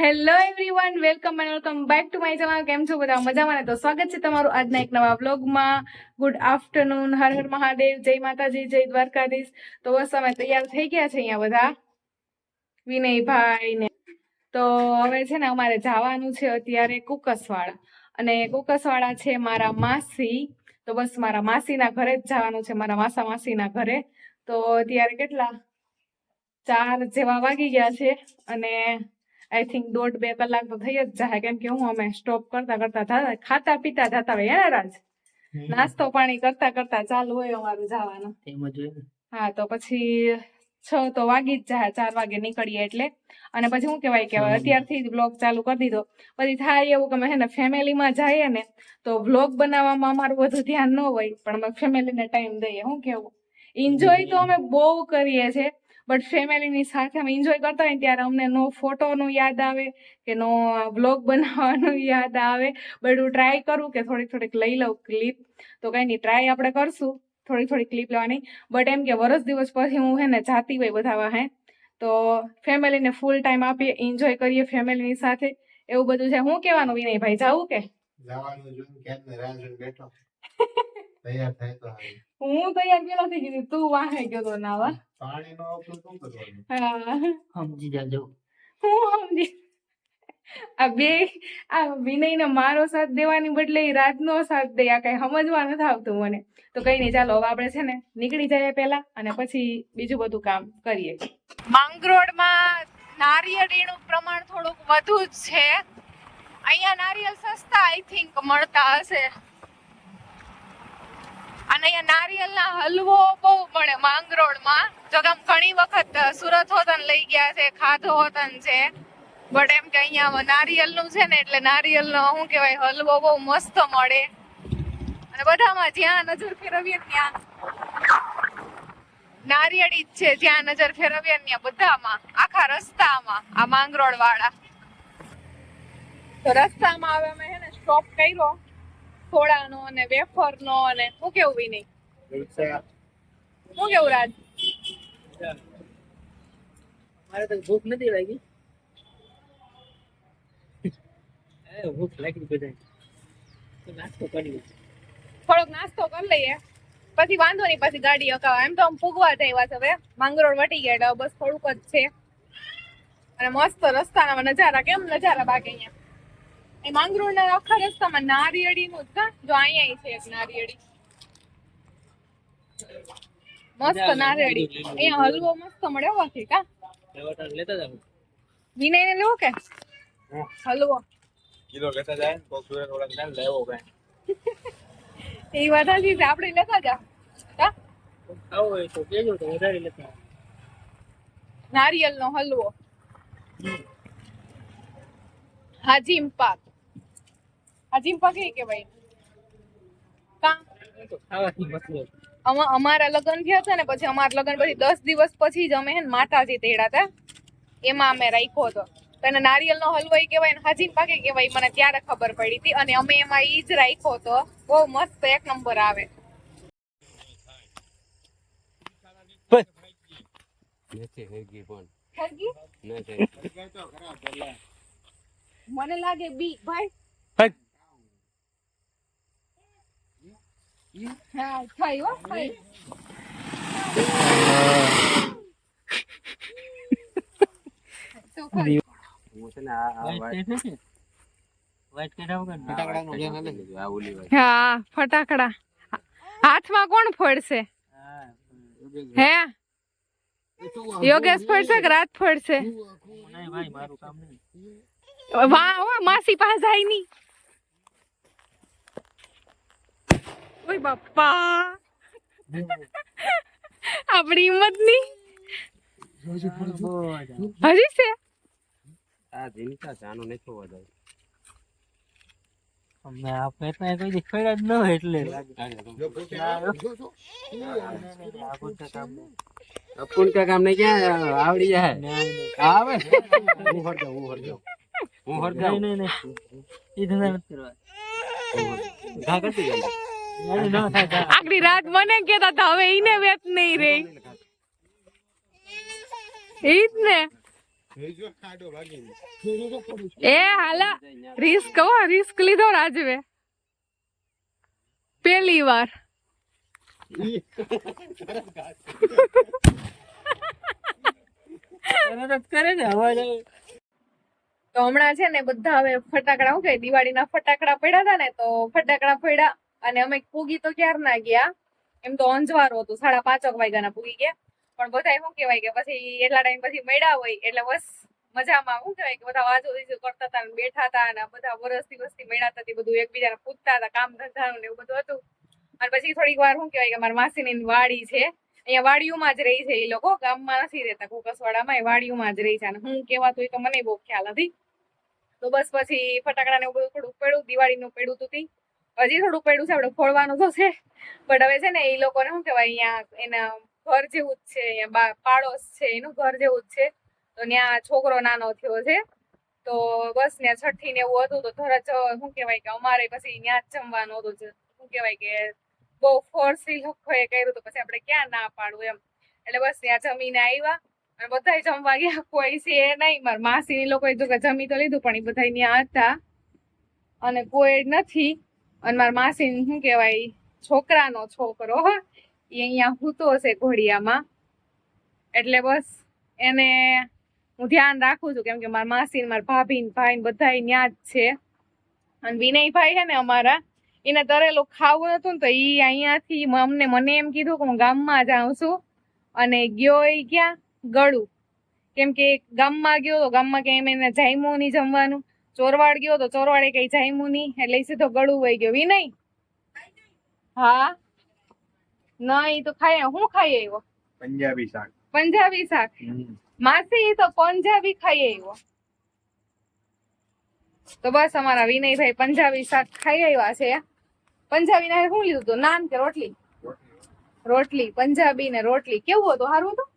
Hello everyone welcome and welcome back to my channel કેમ છો બધા? મજામાં તો સ્વાગત છે તમારું આજના એક નવા બ્લોગમાં ગુડ આફ્ટરનૂન હર હર મહાદેવ. જય માતાજી, જય દ્વારકાધીશ. તો બસ અમે તૈયાર થઈ ગયા છે અહીંયા બધા. વિનયભાઈ ને તો હવે છે ને અમારે જવાનું છે અત્યારે કુકસવાળા. અને કુકસવાળા છે મારા માસી. તો બસ મારા માસીના ઘરે જ જવાનું છે, મારા માસા માસીના ઘરે. તો અત્યારે કેટલા? ચાર જેવા વાગી ગયા છે. અને આઈ થિંક દોઢ બે કલાક તો થઈ જ જાય કેમ કે હું અમે સ્ટોપ કરતા કરતા ખાતા પીતા જતા હોય હે રાજ નાસ્તો પાણી કરતા કરતા ચાલુ હોય અમારું જવાનું. હા તો પછી છ તો વાગી જ જાય ચાર વાગે નીકળીએ એટલે. અને પછી શું કહેવાય કે અત્યારથી જ બ્લોગ ચાલુ કરી દીધો. પછી થાય એવું કે અમે હે ને ફેમિલીમાં જઈએ ને તો બ્લોગ બનાવવામાં અમારું બધું ધ્યાન ન હોય પણ અમે ફેમિલીને ટાઈમ દઈએ. શું કેવું એન્જોય તો અમે બહુ કરીએ છીએ. બટ ફેમિલીની સાથે અમે એન્જોય કરતા હોય ત્યારે અમને નો ફોટોનું યાદ આવે કે નો બ્લોગ બનાવવાનું યાદ આવે. બટ હું ટ્રાય કરું કે થોડીક થોડીક લઈ લઉં ક્લિપ તો કંઈ નહીં ટ્રાય આપણે કરશું. થોડી થોડી ક્લિપ લેવાની. બટ એમ કે વરસ દિવસ પછી હું હે ને જાતી હોય બધા વાહે તો ફેમિલીને ફૂલ ટાઈમ આપીએ એન્જોય કરીએ ફેમિલીની સાથે. એવું બધું છે. હું કહેવાનું વિનયભાઈ જાવું કે? જવાનું બેઠો. તૈયાર થાય તો હું તૈયાર પેલા થઈ ગઈ તું વાહે ગયો તો નાવા પાણી નો આવતું શું કરવાનું? હા. સમજી જાજો. હું સમજી આ બે આ વિનયને મારો સાથ દેવાની બદલે ઈ રાતનો સાથ દે આ કઈ સમજવા નથી આવતું મને. તો કઈ નહીં ચાલો હવે આપણે છે ને નીકળી જઈએ પહેલા અને પછી બીજું બધું કામ કરીએ. માંગરોળમાં નારિયેળીનું પ્રમાણ થોડુંક વધુ જ છે. અહીંયા નારિયેળ સસ્તા આઈ થિંક મળતા હશે. અને અહીંયા નારિયેલના હલવો બહુ મળે માંગરોળમાં. જો કે આમ ઘણી વખત સુરત હોતન લઈ ગયા છે, ખાધો હોતન છે, બટ એમ કે અહીંયા નારિયેળનું છે ને એટલે નારિયેલનો, શું કહેવાય, હલવો બહુ મસ્ત મળે. અને બધામાં જ્યાં નજર ફેરવીએ ત્યાં. નારિયેળી જ છે, જ્યાં નજર ફેરવીએ ત્યાં બધામાં, આખા રસ્તામાં, આ માંગરોળ વાળા તો રસ્તામાં હવે અમે હે ને સ્ટોપ કર્યો. સોડાનો અને વેફરનો અને હું કેવું બી નહીં હું કેવું રાજ? મારે તો ભૂખ નથી લાગી. ભૂખ લાગી બધા નાસ્તો કરી થોડોક નાસ્તો કરી લઈએ. પછી વાંધો નહીં પછી ગાડી અકાવા એમ તો આમ ફૂગવા થયા છે હવે. માંગરોળ વટી ગયા એટલે બસ થોડુંક જ છે. અને મસ્ત રસ્તાના નજારા. કેમ નજારા બાકી અહીંયા? એ માંગરોળના આખા રસ્તામાં નારિયેળીનું જ કા જો અહીંયા છે એક નારિયેળી. મસ્ત નારિયેળી. અહીંયા હલવો મસ્ત મળ્યો વાથી કા? લેતા જાવ વિનયને લેવો કે? હલવો. કિલો લેતા જાય ને કોક સુરેન ઓળખ ને લેવો કે એ વાત સાચી છે આપણે લેતા જા. કા? આવો એ તો કેજો તો વધારે લેતા આવો. નારિયેળનો હલવો. હાજીમ પાક. હાજીમ પાક કેવાય કા અમારા લગ્ન થયા હતા ને પછી અમારા લગ્ન પછી દસ દિવસ પછી જ અમે હે ને માતાજી તેડા હતા. એમાં અમે રાખ્યો હતો. તો એને નારિયેળનો હલવો એ કહેવાય ને હાજીમ પાકે કહેવાય મને ત્યારે ખબર પડી હતી. અને અમે એમાં એ જ રાખ્યો હતો. બહુ મસ્ત એક નંબર આવે. મને લાગે બી ભાઈ હા થઈ હો થઈ તો ખરી. હું છે ને આ આ વ્હાઈટ વાત કેટ છે વ્હાઈટ કેટ આવું ને ફટાકડાનું ધ્યાન હાલે. આ ઓલી વાત હા ફટાકડા હાથમાં કોણ ફોડશે હા હે યોગેશ ફોડશે કે રાત ફોડશે નહીં ભાઈ મારું કામ નહીં વાહ ઓ માસી પાસે જાય ની ઓય બાપા આપણી હિંમતની હજી છે આ જીનકા જાનો નથી વધારે અમને આ પેટમાં કોઈ દી ખોડા જ ન હોય એટલે લાગે જો પોતે ના, જો, જો. આ પૂરતા કામ નહીં. અપુન કા કામ ને ક્યાં આવડી જાય નહીં, નહીં. આવે હું હર જાઉં હું હર જાઉં હું હર નહીં, જાઉં નહીં, નહીં. ઈ ધંધા નથી કરવા. ઘા કરતી ન. આખરી રાત મને કેતા હતા હવે ઈને વેત નહીં રે. ઈ જ ને. એ હાલા રિસ્ક હો રિસ્ક લીધો રાજવે. પેલી વાર. કરે ને તો હમણાં છે ને બધા હવે ફટાકડા શું દિવાળી દિવાળીના ફટાકડા પડ્યા હતા ને તો ફટાકડા પડ્યા. અને અમે પૂગી તો ક્યાર ના ગયા. એમ તો અંજવારું હતું, સાડા પાંચક વાગ્યાના પૂગી ગયા. પણ બધા શું કહેવાય કે પછી એટલા ટાઈમ પછી મળ્યા હોય એટલે બસ મજામાં શું કહેવાય કે બધા વાજો દીધું કરતા હતા ને બેઠા હતા અને બધા વરસથી વસ્તી મળ્યા હતા બધું એકબીજાને પૂછતા હતા, કામ ધંધાનું ને એવું બધું હતું. અને પછી થોડીક વાર શું કહેવાય કે મારા માસીની વાડી છે, અહીંયા વાડીઓમાં જ રહી છે એ લોકો, ગામમાં નથી રહેતા કુકસવાડામાં એ વાડીઓમાં જ રહી છે. અને હું કહેવાતું એ તો મને બહુ ખ્યાલ નથી તો બસ પછી ફટાકડા ને એવું બધું થોડું પેડું દિવાળીનું પડ્યું તું તી. હજી થોડું પડ્યું છે, આપણે ફોડવાનું તો છે. બટ હવે છે ને, એ લોકોને શું કહેવાય, અહીંયા એના ઘર જેવું જ છે, અહીંયા પાડોશ છે, એનું ઘર જેવું જ છે. તો ત્યાં છોકરો નાનો થયો છે. તો બસ ત્યાં છઠ્ઠી ને એવું હતું, તો તરત, શું કહેવાય કે અમારે પછી ત્યાં જ જમવાનું હતું શું કહેવાય કે બહુ ફોર્સથી લોકોએ કર્યું તો પછી આપણે ક્યાં ના પાડવું એમ. એટલે બસ ત્યાં જમીને આવ્યા અને બધા જમવા ગયા. કોઈ છે નહીં મારા માસી લોકોએ જો કે જમી તો લીધું, પણ એ બધા ત્યાં હતા. અને કોઈ નથી. અને મારા માસી શું કહેવાય, છોકરાનો છોકરો એ અહીંયા હૂતો છે ઘોડિયામાં. એટલે બસ એને હું ધ્યાન રાખું છું કેમ કે મારા માસી મારા ભાભી ભાઈ બધા ત્યાં જ છે. અને વિનયભાઈ છે ને અમારા, એને તરેલું ખાવું હતું ને તો એ અહીંયાથી અમને મને એમ કીધું કે હું ગામમાં જાઉં છું. અને ગયો એ ક્યાં? ગળું. કેમ કે ગામમાં ગયો તો ગામમાં કેમ એને જાયમું નહીં જમવાનું. ચોરવાડ ગયો તો ચોરવાડે કઈ જાયમું નહીં. એટલે સીધો ગળું વહી ગયો. વિનય હા? નહીં તો ખાય હું ખાઈ આવ્યો? પંજાબી શાક. પંજાબી શાક? માસી તો પંજાબી ખાઈ આવ્યો. તો બસ અમારા વિનયભાઈ પંજાબી શાક ખાઈ આવ્યા છે. પંજાબી ના શું લીધું હતું? નાન કે રોટલી? રોટલી. પંજાબી ને રોટલી. કેવું હતું? સારું હતું?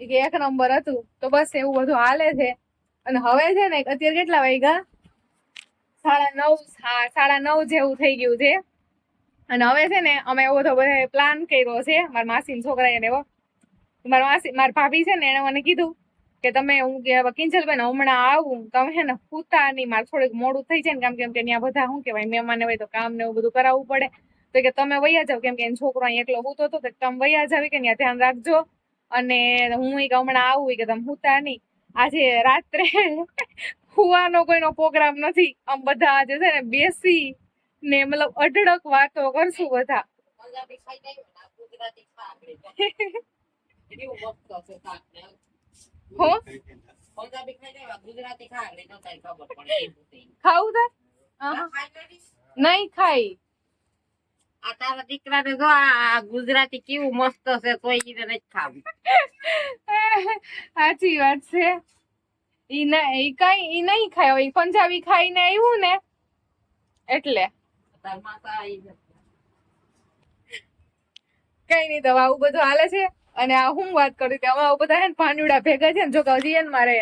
એક નંબર હતું. તો બસ એવું બધું હાલે છે. અને હવે છે ને અત્યારે કેટલા વાગ્યા? સાડા નવ સાડા નવ જેવું થઈ ગયું છે. અને હવે છે ને અમે એવો તો બધા પ્લાન કર્યો છે, મારા માસી છોકરાએ એવો. મારા માસી, મારા ભાભી છે ને એણે મને કીધું કે તમે, હું કે કિંજલબેન હમણાં આવું તમે છે ને પૂતા નહીં, મારે થોડુંક મોડું થઈ જાય ને, કેમ કેમ કે ત્યાં બધા શું કહેવાય, મહેમાન હોય તો કામ ને એવું બધું કરાવવું પડે. તો કે તમે વૈયા જાવ કેમ કે એનો છોકરો અહીં એકલો હૂતો હતો, તો તમે વૈયા જાવ કે ત્યાં ધ્યાન રાખજો. અને હું કે હમણાં આવું કે તમે હૂતા નહીં. આજે રાત્રે હુવાનો કોઈનો પ્રોગ્રામ નથી. આમ બધા આજે છે ને બેસી ને મતલબ અઢળક વાતો કરશું બધા. ખાવું લેવી? નહીં ખાઈ. આ તારા દીકરાને જો આ ગુજરાતી કેવું મસ્ત છે, તોય ઈને નથી ખાવું. સાચી વાત છે. ઈ ના, ઈ કઈ, ઈ નહીં ખાય. ઈ પંજાબી ખાઈને આવ્યું ને, એટલે. કઈ નહીં, તો આવું બધું હાલે છે. અને આ હું વાત કરું કે અમારા બધા ને ભાંડુડા ભેગા છે ને, જો હજી એને મારે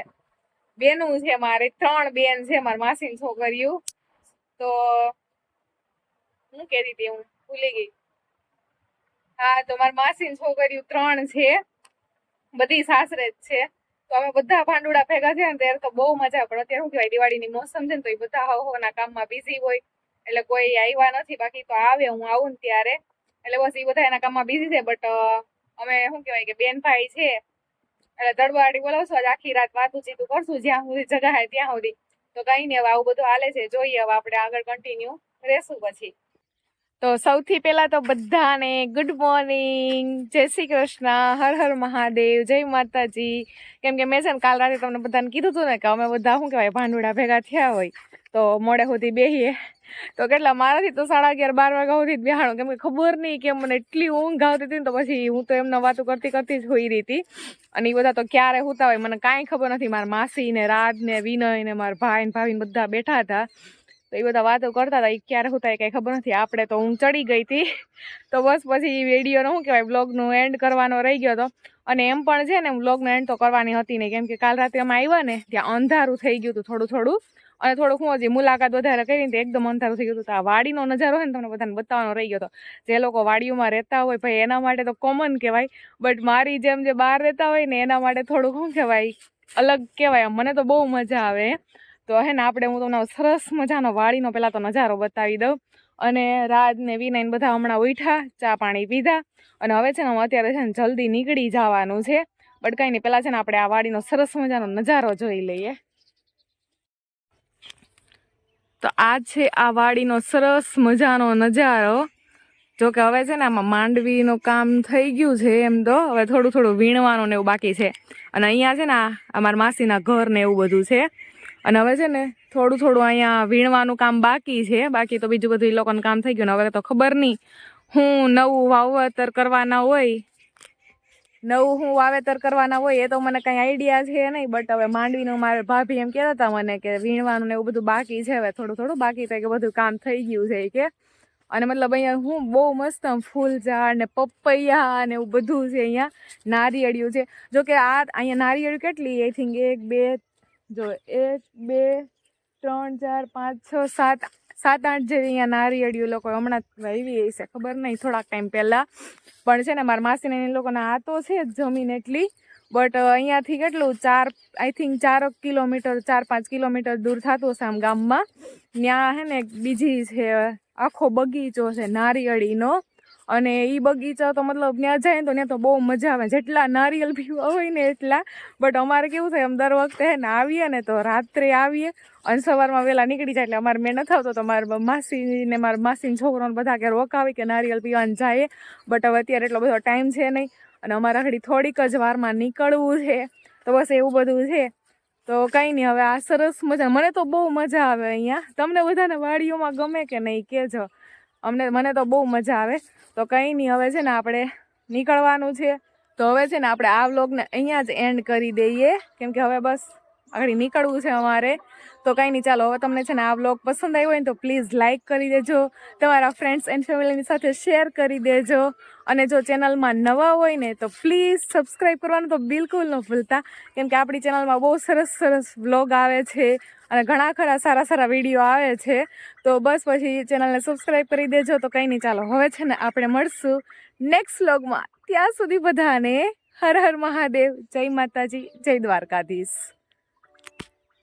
બેનું છે, મારે ત્રણ બેન છે, મારા માસીની છોકરીઓ. તો હું કહેતી હતી, હું ભૂલી ગઈ. હા, તો મારા માસીની છોકરીઓ ત્રણ છે, બધી સાસરે જ છે. તો અમે બધા ભાંડુડા ભેગા થયા ને ત્યારે તો બહુ મજા પડે અત્યારે શું કહેવાય, દિવાળીની મોસમ છે ને તો એ બધા હવ હવના કામમાં બિઝી હોય. એટલે કોઈ આવ્યા નથી, બાકી તો આવે, હું આવું ને ત્યારે. એટલે બસ એ બધા એના કામમાં બિઝી છે બટ અમે શું કહેવાય કે બેન ભાઈ છે. એટલે દડવાડી બોલાવશું, આજ આખી રાત વાતું ચીતું કરશું, જ્યાં સુધી જગા હોય ત્યાં સુધી. તો કઈ નહીં, હવે આવું બધું હાલે છે, જોઈએ હવે આપણે આગળ કન્ટિન્યુ રહેશું પછી. તો સૌથી પહેલા તો બધાને ગુડ મોર્નિંગ જય શ્રી કૃષ્ણ. હર હર મહાદેવ. જય માતાજી. કેમ કે મેં છે ને કાલ રાતે તમને બધાને કીધું હતું ને કે અમે બધા શું કહેવાય, ભાંડુડા ભેગા થયા હોય. તો મોડે સુધી બેહીએ. તો કેટલા, મારાથી તો સાડા અગિયાર, બાર વાગ્યા સુધી બેહાણું. કેમ કે ખબર નહીં કે મને એટલી ઊંઘ આવતી હતી ને તો પછી હું તો એમને વાતો કરતી કરતી જ હોઈ રહી હતી. અને એ બધા તો ક્યારે હોતા હોય મને કાંઈ ખબર નથી. મારા માસી ને રાજ ને વિનય ને મારા ભાઈ ને ભાભી બધા બેઠા હતા. તો એ બધા વાતો કરતા હતા એ ક્યારે હોતા એ કંઈ ખબર નથી. આપણે તો હું ચડી ગઈ હતી. તો બસ પછી વિડીયોનો શું કહેવાય બ્લોગનું એન્ડ કરવાનો રહી ગયો હતો. અને એમ પણ છે ને બ્લોગનો એન્ડ તો કરવાની હતી નહીં. કેમ કે કાલ રાતે અમે આવ્યા ને, ત્યાં અંધારું થઈ ગયું હતું થોડું થોડું. અને થોડુંક હું હજી મુલાકાત વધારે કરીને તો એકદમ અંધારું થઈ ગયું હતું. આ વાડીનો નજારો હોય ને, તમને બધાને બતાવવાનો રહી ગયો હતો. જે લોકો વાડીઓમાં રહેતા હોય, ભાઈ, એના માટે તો કોમન કહેવાય. બટ મારી જેમ જે બહાર રહેતા હોય ને, એના માટે થોડુંક શું કહેવાય, અલગ કહેવાય. મને તો બહુ મજા આવે. તો હે ને આપણે હું તમને સરસ મજાનો વાડીનો પહેલાં તો નજારો બતાવી દઉં. અને રાજ ને વિનય બધા હમણાં ઉઠ્યા, ચા પાણી પીધા. અને હવે છે ને હું અત્યારે છે ને જલ્દી નીકળી જવાનું છે. બટ કંઈ નહીં પહેલાં છે ને આપણે આ વાડીનો સરસ મજાનો નજારો જોઈ લઈએ. તો આ છે આ વાડીનો સરસ મજાનો નજારો. જો કે હવે છે ને આમાં માંડવીનું કામ થઈ ગયું છે એમ તો. હવે થોડું થોડું વીણવાનું ને એવું બાકી છે. અને અહીંયા છે ને અમારા માસીના ઘર ને એવું બધું છે. અને હવે છે ને થોડું થોડું અહીંયા વીણવાનું કામ બાકી છે. બાકી તો બીજું બધું એ લોકોનું કામ થઈ ગયું હવે તો ખબર નહીં હું નવું વાવેતર કરવાના હોય, નવું હું વાવેતર કરવાના હોય એ તો મને કંઈ આઈડિયા છે નહીં, બટ હવે માંડવીનું મારે ભાભી એમ કહેતા હતા મને કે વીણવાનું ને એવું બધું બાકી છે હવે થોડું થોડું, બાકી તો કે બધું કામ થઈ ગયું છે કે. અને મતલબ અહીંયા હું બહુ મસ્ત ફૂલ ઝાડ ને પપૈયા ને એવું બધું છે અહીંયા નારિયેળિયું છે. જો કે આ અહીંયા નારિયેળિયું કેટલી આઈ થિંક એક, બે જો એક, બે, ત્રણ, ચાર, પાંચ, છ, સાત સાત, આઠ જેવી અહીંયા નારિયેળીઓ લોકો હમણાં જ વાવી છે, ખબર નહીં, થોડાક ટાઈમ પહેલાં. પણ છે ને, મારા માસીને એ લોકોના આ તો છે જ જમીન એટલી. બટ અહીંયાથી કેટલું, ચાર, આઈ થિંક ચાર કિલોમીટર, ચાર, પાંચ કિલોમીટર દૂર થતું હશે આમ ગામમાં. ત્યાં હે ને બીજી છે, આખો બગીચો છે, નારિયેળીનો. અને એ બગીચા તો મતલબ ત્યાં જાય ને તો ત્યાં તો બહુ મજા આવે. જેટલા નારિયેલ પીવા હોય ને એટલા. બટ અમારે કેવું થાય અમે દર વખતે ને આવીએ ને તો રાત્રે આવીએ અને સવારમાં વહેલા નીકળી જાય એટલે અમારે મેં નથી આવતો તો મારા માસીને મારા માસીને છોકરોને બધા કે રોકાવી કે નારિયેલ પીવાને જાય. બટ હવે અત્યારે એટલો બધો ટાઈમ છે નહીં અને અમારા ઘડી થોડીક જ વારમાં નીકળવું છે. તો બસ એવું બધું છે. તો કંઈ નહીં, હવે આ સરસ મજા. મને તો બહુ મજા આવે અહીંયા. તમને બધાને વાડીઓમાં ગમે કે નહીં, કહેજો. અમને, મને તો બહુ મજા આવે. તો કંઈ નહીં, હવે છે ને આપણે નીકળવાનું છે. તો હવે છે ને આપણે આ વ્લોગને અહીંયા જ એન્ડ કરી દઈએ. કેમ કે હવે બસ આગળ નીકળવું છે અમારે. તો કંઈ નહીં, ચાલો, હવે તમને છે ને આ વ્લોગ પસંદ આવ્યો હોય ને તો પ્લીઝ લાઇક કરી દેજો. તમારા ફ્રેન્ડ્સ એન્ડ ફેમિલીની સાથે શેર કરી દેજો. અને જો ચેનલમાં નવા હોય ને તો પ્લીઝ સબસ્ક્રાઈબ કરવાનું તો બિલકુલ ન ભૂલતા. કેમ કે આપણી ચેનલમાં બહુ સરસ સરસ વ્લોગ આવે છે. અને ઘણા ખરા સારા સારા વીડિયો આવે છે. તો બસ પછી ચેનલને સબસ્ક્રાઈબ કરી દેજો. તો કંઈ નહીં ચાલો, હવે છે ને આપણે મળશું નેક્સ્ટ વ્લોગમાં ત્યાં સુધી બધાને હર હર મહાદેવ. જય માતાજી, જય દ્વારકાધીશ.